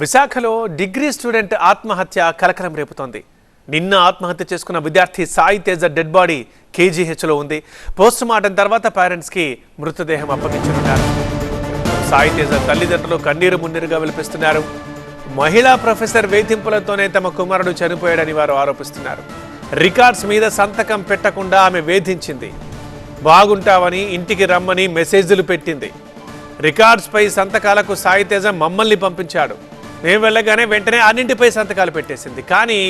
విశాఖలో degree student ఆత్మహత్య కలకలం రేపుతోంది. నిన్న ఆత్మహత్య చేసుకున్న విద్యార్థి సాయి తేజ డెడ్ బాడీ కేజీహెచ్లో ఉంది. పోస్ట్ మార్టం తర్వాత పేరెంట్స్కి మృతదేహం అప్పగించనున్నారు సాయి తేజ తల్లిదండ్రులు కన్నీరు మున్నీరుగా విలిపిస్తున్నారు. మహిళా ప్రొఫెసర్ వేధింపులతోనే తమ కుమారుడు చనిపోయాడని వారు ఆరోపిస్తున్నారు. రికార్డ్స్ మీద సంతకం పెట్టకుండా ఆమె వేధించింది. బాగుంటావని ఇంటికి రమ్మని మెసేజ్లు పెట్టింది. రికార్డ్స్పై సంతకాలకు సాయి తేజ మమ్మల్ని పంపించాడు. మేము వెళ్ళగానే వెంటనే అన్నింటిపై సంతకాలు పెట్టేసింది. కానీ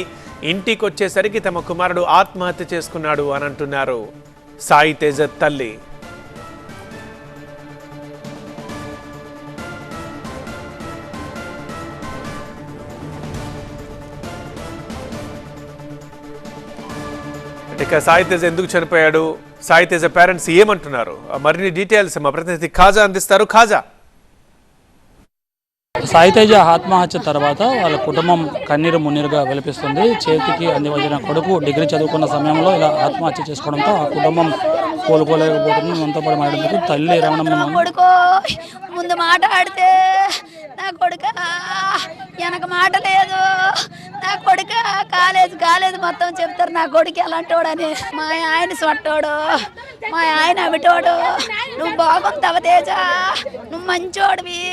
ఇంటికి వచ్చేసరికి తమ కుమారుడు ఆత్మహత్య చేసుకున్నాడు అని అంటున్నారు సాయి తేజ తల్లి. ఇక సాయి తేజ ఎందుకు చనిపోయాడు? సాయి తేజ పేరెంట్స్ ఏమంటున్నారు? మరిన్ని డీటెయిల్స్ మా ప్రతినిధి ఖాజా అందిస్తారు. ఖాజా. సాయితేజ ఆత్మహత్య తర్వాత వాళ్ళ కుటుంబం కన్నీరు మున్నీరుగా విలపిస్తుంది. చేతికి అందివచ్చిన కొడుకు డిగ్రీ చదువుకున్న సమయంలో ఇలా ఆత్మహత్య చేసుకోవడంతో ఆ కుటుంబం కోలుకోలేకపోతుంది. మనతో పాటు మాట్లాడేందుకు తల్లి రమణమ్మ ముందు మాట్లాడితే నా కొడుక? వెనక మాట లేదు. నా కొడుక? కాలేజ్ కాలేజ్ మొత్తం చెప్తారు నా కొడుకు ఎలాంటోడని. మా ఆయన సొట్టోడు మా ఆయన అవిటోడు. నువ్వు బాగుంటావు తేజ? నువ్వు మంచోడివి.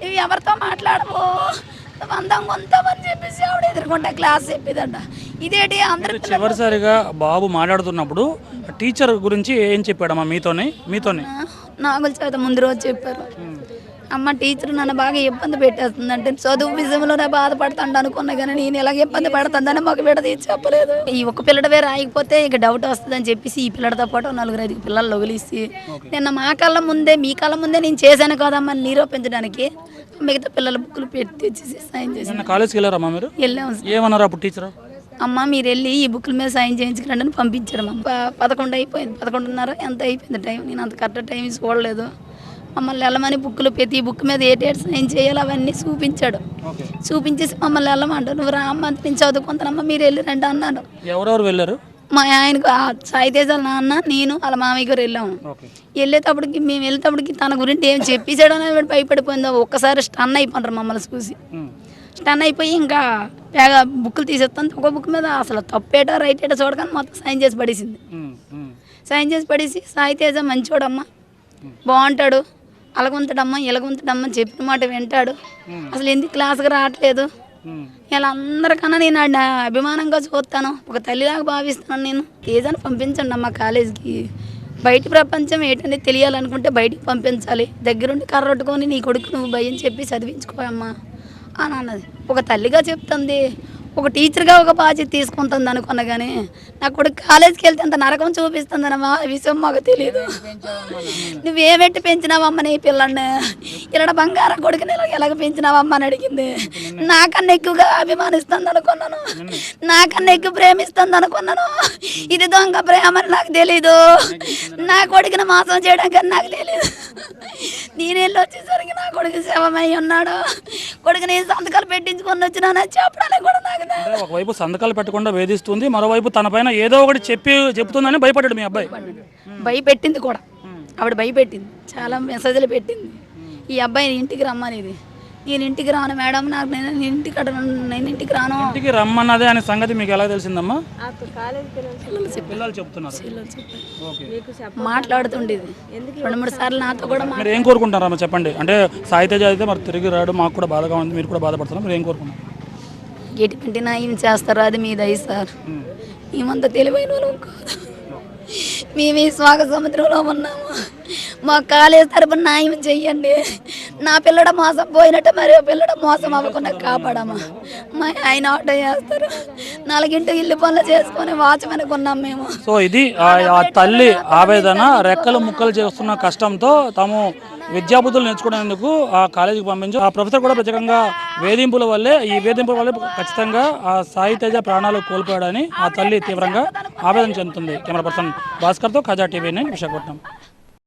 నువ్వు ఎవరితో మాట్లాడవు? అందంగా ఉంటావని చెప్పేసి ఆవిడ ఎదుర్కొంటా క్లాస్ చెప్పేదంట. ఇదేంటి అందరి చివరిసారిగా బాబు మాట్లాడుతున్నప్పుడు టీచర్ గురించి ఏం చెప్పాడమ్మా మీతోనే? మీతోనే? నాగుల చేత ముందు రోజు చెప్పారు. అమ్మ టీచర్ నన్ను బాగా ఇబ్బంది పెట్టేస్తుంది అంటే చదువు విషయంలోనే బాధపడతాడు అనుకున్నా కానీ నేను ఇలాగ ఇబ్బంది పడుతుందని మాకు విడదీసి చెప్పలేదు. ఈ ఒక పిల్లడవే రాయకపోతే ఇక డౌట్ వస్తుందని చెప్పేసి ఈ పిల్లడితో పాటు నలుగురు ఐదు పిల్లలు వదిలేసి నిన్న మా కళ్ళ ముందే మీ కళ్ళ ముందే నేను చేశాను కదమ్మా నిరూపించడానికి మిగతా పిల్లల బుక్కులు పెట్టి తెచ్చేసి సైన్ చేసి కాలేజ్కి వెళ్ళారమ్మా మీరు? వెళ్ళాము ఏమన్నారు అప్పుడు టీచర్ అమ్మ మీరు వెళ్ళి ఈ బుక్ల మీద సైన్ చేయించుకురండి అని పంపించారు అమ్మ. పదకొండు అయిపోయింది పదకొండున్నర ఎంత అయిపోయింది టైం? నేను అంత కరెక్ట్ టైం చూడలేదు. మమ్మల్ని వెళ్ళమని బుక్లు ప్రతి బుక్ మీద ఏ డేట్ సైన్ చేయాలో అవన్నీ చూపించాడు. చూపించేసి మమ్మల్ని వెళ్ళమంటాడు. నువ్వు రామ్మ నేను చదువుకుంటానమ్మా మీరు వెళ్ళి రండి అన్నాడు. ఎవరెవరు వెళ్ళారు? మా ఆయనకు ఆ సాయి తేజ నాన్న నేను వాళ్ళ మామయ్య గారు వెళ్ళాము. వెళ్ళేటప్పటికి మేము వెళ్ళేటప్పటికి తన గురించి ఏం చెప్పేసాడో అనేది భయపడిపోయిందో. ఒక్కసారి స్టన్ అయిపోంటారు మమ్మల్ని చూసి. స్టన్ అయిపోయి ఇంకా పేగ బుక్కులు తీసేస్తాను. ఒక బుక్ మీద అసలు తప్పేటా రైట్ ఏటా చూడగానే మొత్తం సైన్ చేసి పడేసింది. సైన్ చేసి పడేసి సాయి తేజ మంచోడమ్మా. బాగుంటాడు. అలాగుంటాడమ్మా ఇలాగుంటాడమ్మా అని చెప్పిన మాట వింటాడు. అసలు ఎందుకు క్లాస్కి రావట్లేదు. ఇలా అందరికన్నా నేను అభిమానంగా చూస్తాను. ఒక తల్లిలాగా భావిస్తాను నేను. తేజాన్ని పంపించండి అమ్మా కాలేజీకి. బయట ప్రపంచం ఏంటనేది తెలియాలనుకుంటే బయటికి పంపించాలి. దగ్గరుండి కర్రొట్టుకొని నీ కొడుకు నువ్వు భయం చెప్పి చదివించుకోమ్మా అని అన్నది. ఒక తల్లిగా చెప్తుంది. ఒక టీచర్గా ఒక బాధ్యత తీసుకుంటుంది అనుకున్నా కానీ నా కొడుకు కాలేజీకి వెళ్తే అంత నరకం చూపిస్తుంది విషయం మాకు తెలియదు నువ్వేమెట్టి పెంచినావమ్మ నీ పిల్లల్ని ఇలా బంగారం కొడుకుని ఎలాగ పెంచినావమ్మ అని అడిగింది. నాకన్నా ఎక్కువగా అభిమానిస్తుంది అనుకున్నాను. నాకన్నా ఎక్కువ ప్రేమిస్తుంది అనుకున్నాను. ఇది దొంగ ప్రేమ అని నాకు తెలీదు. నా కొడుకుని మోసం చేయడం కానీ నాకు తెలియదు నేను వచ్చేసరికి నా కొడుకు శవమై ఉన్నాడు. కొడుకుని సంతకాలు పెట్టించుకొని వచ్చినానని చెప్పడానికి కూడా నాకు ఒకవైపు సంతకాలు పెట్టకుండా వేధిస్తుంది మరోవైపు తన పైన ఏదో ఒకటి చెప్పి చెప్తుందని భయపడ్డాడు మీ అబ్బాయి. భయపెట్టింది కూడా. ఆవిడ భయపెట్టింది. చాలా మెసేజ్లు పెట్టింది. ఈ అబ్బాయి ఇంటికి రమ్మనేది. నేను ఇంటికి రాను మేడం నాకు నేను నేను ఇంటికి అక్కడ ఉన్- నేను ఇంటికి రాను. ఇంటికి రమ్మన్నదే అనే సంగతి మీకు ఎలా తెలిసిందమ్మా? పిల్లలు చెప్తున్నారు. పిల్లలు చెప్పారు. ఓకే. మాట్లాడుతుండేది. రెండు మూడు సార్లు నాతో కూడా మా- మీరు ఏం కోరుకుంటారమ్మా చెప్పండి? అంటే సాయితేజ అయితే మరి తిరిగి రాడు మాకు కూడా బాధగా ఉంది మీరు కూడా బాధపడుతున్నారు మీరు ఏం కోరుకుంటారు ఎటువంటి న్యాయం చేస్తారో అది మీ దయ సార్. మేమంత తెలివైన వాళ్ళం కాదు. మేము ఈ స్వాగ సముద్రంలో ఉన్నాము. మా కాలేజ్ తరపున న్యాయం చెయ్యండి. నా పిల్లడ మోసం పోయినట్టు మరి పిల్లడ మోసం అవ్వకుండా కాపాడమ్మా మా ఆయన ఆటో చేస్తారు నాలుగింటి ఇల్లు పనులు చేసుకొని వాచ్మెన్ కొన్నాం మేము. సో ఇది ఆ తల్లి ఆవేదన రెక్కలు ముక్కలు చేస్తున్న కష్టంతో తాము విద్యాబుద్ధులు నేర్చుకునేందుకు ఆ కాలేజీకి పంపించు. ఆ ప్రొఫెసర్ కూడా ప్రత్యేకంగా వేధింపుల వల్లే ఈ వేధింపుల వల్లే ఖచ్చితంగా ఆ సాయి తేజ ప్రాణాలు కోల్పోయాడని ఆ తల్లి తీవ్రంగా ఆవేదన చెందుతుంది. కెమెరా పర్సన్ భాస్కర్తో ఖజా టీవీ విశాఖపట్నం.